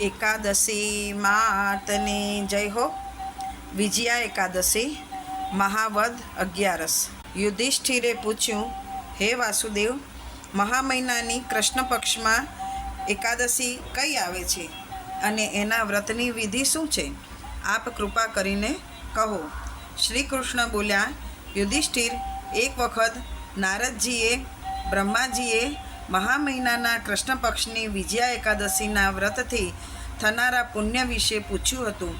એકાદશી માતની જય હો. વિજયા એકાદશી, મહાવદ અગિયારસ. યુધિષ્ઠિરે પૂછ્યું, હે વાસુદેવ મહા મહિનાની કૃષ્ણ પક્ષમાં એકાદશી કઈ આવે છે? અને એના વ્રતની વિધિ શું છે? આપ કૃપા કરીને કહો. શ્રી કૃષ્ણ બોલ્યા, યુધિષ્ઠિર, એક વખત નારદજીએ, બ્રહ્માજીએ મહા મહિનાના કૃષ્ણ પક્ષની વિજયા એકાદશીના વ્રતથી થનારા પુણ્ય વિશે પૂછ્યું હતું.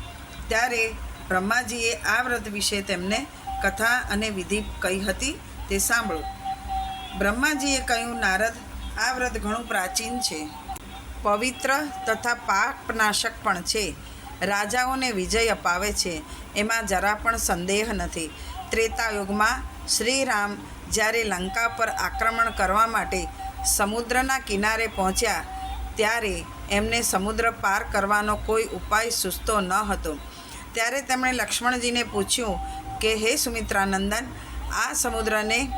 ત્યારે બ્રહ્માજીએ આ વ્રત વિશે તેમને કથા અને વિધિ કહી હતી તે સાંભળો. બ્રહ્માજીએ કહ્યું, નારદ, આ વ્રત ઘણું પ્રાચીન છે. પવિત્ર તથા પાપનાશક પણ છે. રાજાઓને વિજય અપાવે છે. એમાં જરા પણ સંદેહ નથી. ત્રેતાયુગમાં શ્રીરામ જ્યારે લંકા પર આક્રમણ કરવા માટે સમુદ્રના કિનારે પહોંચ્યા ત્યારે એમને સમુદ્ર પાર કરવાનો કોઈ ઉપાય સૂચતો ન હતો. ત્યારે તેમણે લક્ષ્મણજીને પૂછ્યું કે, હે સુમિત્રાનંદન, આ સમુદ્રને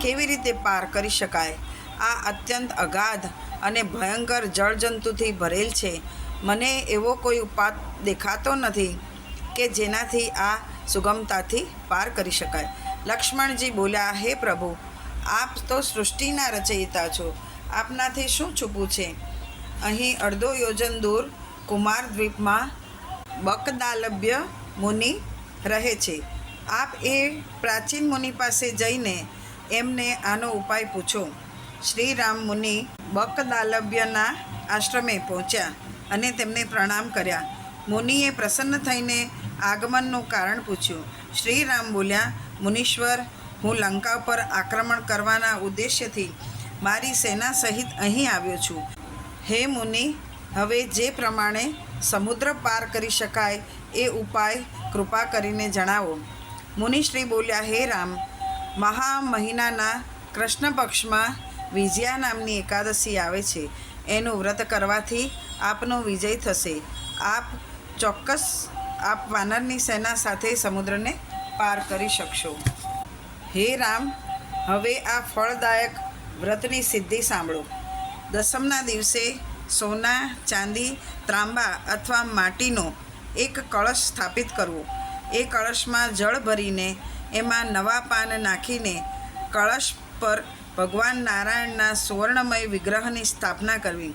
કેવી રીતે પાર કરી શકાય? આ અત્યંત અગાધ અને ભયંકર જળજંતુથી ભરેલ છે. મને એવો કોઈ ઉપાત દેખાતો નથી કે જેનાથી આ સુગમતાથી પાર કરી શકાય. લક્ષ્મણજી બોલ્યા, હે પ્રભુ આપ તો સૃષ્ટિના રચયિતા છો. આપનાથી શું છૂપું છે? અહીં અડધો યોજન દૂર કુમાર દ્વીપમાં બકદાલભ્ય મુનિ રહે છે. આપ એ પ્રાચીન મુનિ પાસે જઈને એમને આનો ઉપાય પૂછો. શ્રીરામ મુનિ બકદાલભ્યના આશ્રમે પહોંચ્યા અને તેમને પ્રણામ કર્યા. મુનિએ પ્રસન્ન થઈને આગમનનું કારણ પૂછ્યું. શ્રીરામ બોલ્યા, મુનીશ્વર હું લંકા પર આક્રમણ કરવાના ઉદ્દેશ્યથી મારી સેના સહિત અહીં આવ્યો છું. હે મુનિ, હવે જે પ્રમાણે સમુદ્ર પાર કરી શકાય એ ઉપાય કૃપા કરીને જણાવો. મુનિશ્રી બોલ્યા, હે રામ મહા મહિનાના કૃષ્ણ પક્ષમાં વિજયા નામની એકાદશી આવે છે. એનું વ્રત કરવાથી આપનો વિજય થશે. આપ ચોક્કસ આપ વાનરની સેના સાથે સમુદ્રને પાર કરી શકશો. હે રામ, હવે આ ફળદાયક વ્રતની સિદ્ધિ સાંભળો. દસમના દિવસે સોના, ચાંદી, ત્રાંબા અથવા માટીનો એક કળશ સ્થાપિત કરવો. એ કળશમાં જળ ભરીને એમાં નવા પાન નાખીને કળશ પર ભગવાન નારાયણના સુવર્ણમય વિગ્રહની સ્થાપના કરવી.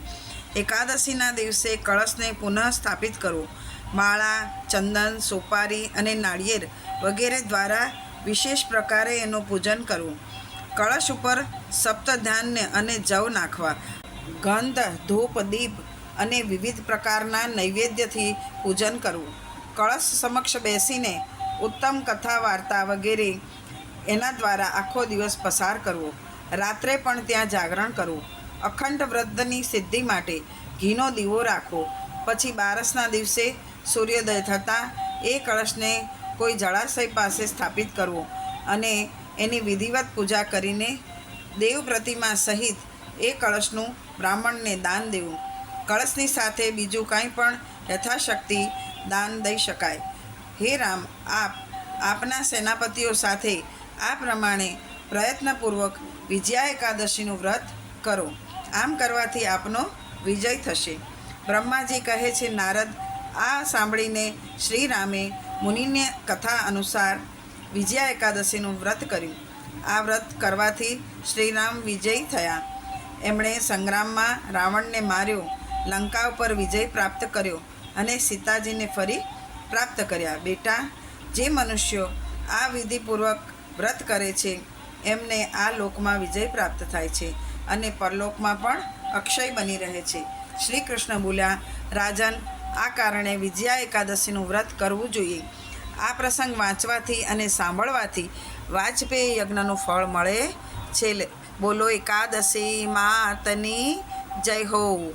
એકાદશીના દિવસે કળશને પુનઃ સ્થાપિત કરવો માળા, ચંદન, સોપારી અને નાળિયેર વગેરે દ્વારા વિશેષ પ્રકારે એનું પૂજન કરવું. કળશ ઉપર સપ્તધાન્ય અને જવ નાખવા. ગંધ, ધૂપ, દીપ અને વિવિધ પ્રકારના નૈવેદ્યથી પૂજન કરવું. કળશ સમક્ષ બેસીને ઉત્તમ કથા વાર્તા વગેરે એના દ્વારા આખો દિવસ પસાર કરવો. રાત્રે પણ ત્યાં જાગરણ કરવું. અખંડ વ્રતની સિદ્ધિ માટે ઘીનો દીવો રાખવો. પછી બારસના દિવસે સૂર્યોદય થતાં એ કળશને કોઈ જળાશય પાસે સ્થાપિત કરવો અને એની વિધિવત પૂજા કરીને દેવ પ્રતિમા સહિત એ કળશનું બ્રાહ્મણને દાન દેવું. કળશની સાથે બીજું કાંઈ પણ યથાશક્તિ દાન દઈ શકાય. હે રામ, આપ, આપના સેનાપતિઓ સાથે આ પ્રમાણે પ્રયત્નપૂર્વક વિજયા એકાદશીનું વ્રત કરો. આમ કરવાથી આપનો વિજય થશે. બ્રહ્માજી કહે છે, નારદ આ સાંભળીને શ્રીરામે મુનિને કથા અનુસાર વિજયા એકાદશીનું વ્રત કર્યું. આ વ્રત કરવાથી શ્રીરામ વિજયી થયા. એમણે સંગ્રામમાં રાવણને માર્યો, લંકા ઉપર વિજય પ્રાપ્ત કર્યો અને સીતાજીને ફરી પ્રાપ્ત કર્યા. બેટા, જે મનુષ્યો આ વિધિપૂર્વક વ્રત કરે છે, એમને આ લોકમાં વિજય પ્રાપ્ત થાય છે અને પરલોકમાં પણ અક્ષય બની રહે છે. શ્રી કૃષ્ણ બોલ્યા, રાજન આ કારણે વિજયા એકાદશીનું વ્રત કરવું જોઈએ. આ પ્રસંગ વાંચવાથી અને સાંભળવાથી વાજપેયી યજ્ઞનું ફળ મળે છે. બોલો એકાદશી માતની જય હો.